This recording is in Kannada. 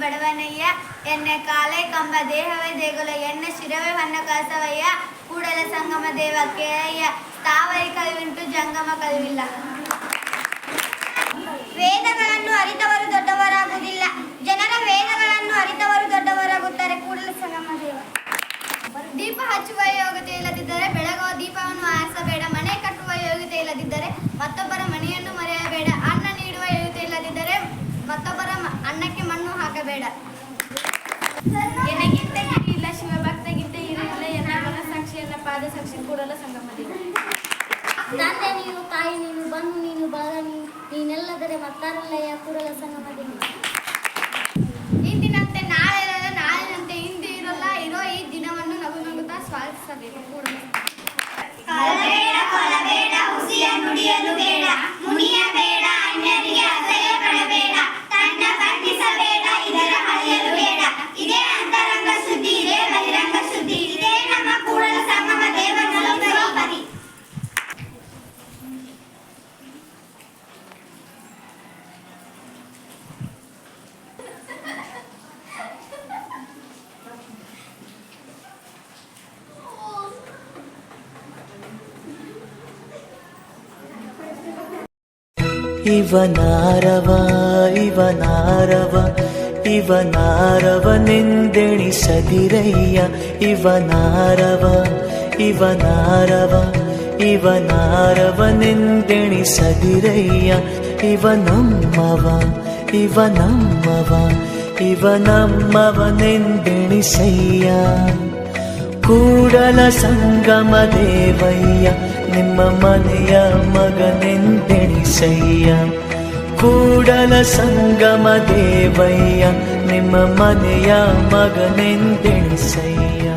ಬಡವನಯ್ಯ? ಎನ್ನ ಕಾಲೇ ಕಂಬ ದೇಹವೇ ದೇಗುಲ ಎನ್ನ ಶಿರವೇ ಹೊನ್ನ ಕಾಸವಯ್ಯ ಕೂಡಲ ಸಂಗಮ ದೇವ ಕೇಳಯ್ಯ. ತಾವರಿ ಕಲಿವಿಂಟು ಜಂಗಮ ಕಲಿವಿಲ್ಲ ವೇದಗಳನ್ನು ಅರಿತವರು ದೊಡ್ಡವರಾಗುವುದಿಲ್ಲ. ಜನರ ವೇದಗಳನ್ನು ಅರಿತವರು ದೊಡ್ಡವರಾಗುತ್ತಾರೆ. ಕೂಡಲ ಸಂಗಮ ದೇವ. ದೀಪ ಹಚ್ಚುವ ಯೋಗ್ಯತೆ ಇಲ್ಲದಿದ್ದರೆ ಬೆಳಗುವ ದೀಪವನ್ನು ಆರಿಸಬೇಡ. ಮನೆ ಕಟ್ಟುವ ಯೋಗ್ಯತೆ ಇಲ್ಲದಿದ್ದರೆ ಮತ್ತೊಬ್ಬರ ಹಾಕಬೇಡ ಎನಗಿಂತ ಗಿರಿ ಇಲ್ಲ ಶಿವಭಕ್ತಗಿಂತ ಇರಲಿಲ್ಲ ಎನ್ನ ಮನ ಸಾಕ್ಷಿ ಎನ್ನ ಪಾದ ಸಾಕ್ಷಿ ಕೂಡಲ ಸಂಗಮ ದೇವ ತಂದೆ ನೀನು ತಾಯಿ ನೀನು ಬಂದು ನೀನು ಬಾಲ ನೀನು ನೀನೆಲ್ಲದರೆ ಮತ್ತಾರಲ್ಲಯ್ಯ ಕೂಡಲ ಸಂಗಮದಿಂದ ಇಂದಿನಂತೆ ನಾಳೆ ಇರಲ್ಲ ಹಿಂದೆ ಇಂದು ಇರಲ್ಲ ಇರೋ ಈ ದಿನವನ್ನು ನಗು ನಗುತ್ತಾ ಸ್ವಾಗತಿಸಬೇಕು ಕೂಡಲ. ಇವನಾರವ ಇವನಾರವ ಇವನಾರವನೆಂದೆಣಿಸದಿರಯ್ಯ ಇವನಾರವ ಇವನಾರವ ಇವನಾರವನೆಂದೆಣಿಸದಿರಯ್ಯ ಇವನಮ್ಮವ ಇವನಮ್ಮವ ಇವನಮ್ಮವನೆಂದೆಣಿಸಯ್ಯ ಕೂಡಲ ಸಂಗಮ ದೇವಯ್ಯ ನಿಮ್ಮ ಮನೆಯ ಮಗನೆಂದೆಣಿಸಯ್ಯ ಕೂಡಲ ಸಂಗಮ ದೇವಯ್ಯ ನಿಮ್ಮ ಮನೆಯ ಮಗನೆಂದೆಣಿಸಯ್ಯ